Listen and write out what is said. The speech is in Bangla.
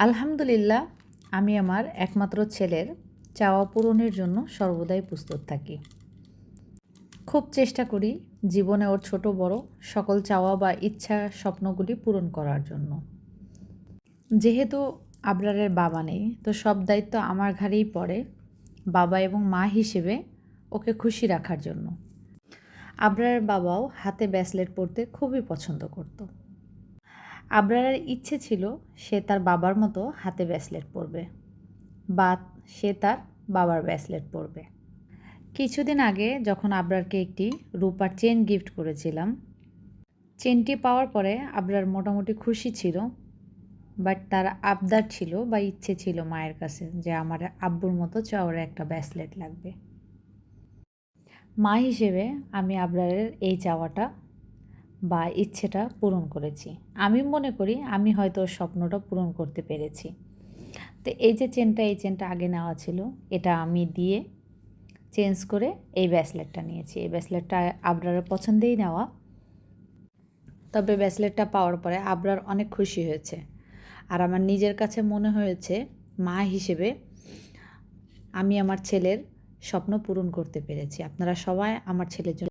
আলহামদুলিল্লাহ, আমি আমার একমাত্র ছেলের চাওয়া পূরণের জন্য সর্বদাই প্রস্তুত থাকি। খুব চেষ্টা করি জীবনে ওর ছোট বড় সকল চাওয়া বা ইচ্ছা স্বপ্নগুলি পূরণ করার জন্য। যেহেতু আবরারের বাবা নেই, তো সব দায়িত্ব আমার ঘাড়েই পড়ে বাবা এবং মা হিসেবে ওকে খুশি রাখার জন্য। আবরারের বাবাও হাতে ব্যাসলেট পরতে খুবই পছন্দ করত। আবরারের ইচ্ছে ছিল সে তার বাবার মতো হাতে ব্যাসলেট পরবে বা সে তার বাবার ব্যাসলেট পরবে। কিছুদিন আগে যখন আবরারকে একটি রূপার চেন গিফট করেছিলাম, চেনটি পাওয়ার পরে আবরার মোটামুটি খুশি ছিল, বাট তার আবদার ছিল বা ইচ্ছে ছিল মায়ের কাছে যে আমার আব্বুর মতো চওড়া একটা ব্যাসলেট লাগবে। মা হিসেবে আমি আবরারের এই চাওয়াটা বা ইচ্ছেটা পূরণ করেছি। আমি মনে করি আমি হয়তো ওর স্বপ্নটা পূরণ করতে পেরেছি। তো এই যে চেনটা, এই চেনটা আগে নেওয়া ছিল, এটা আমি দিয়ে চেঞ্জ করে এই ব্যাসলেটটা নিয়েছি। এই ব্যাসলেটটা আবরারের পছন্দেই নেওয়া। তবে ব্যাসলেটটা পাওয়ার পরে আবরার অনেক খুশি হয়েছে। আর আমার নিজের কাছে মনে হয়েছে, মা হিসেবে আমি আমার ছেলের স্বপ্ন পূরণ করতে পেরেছি। আপনারা সবাই আমার ছেলের জন্য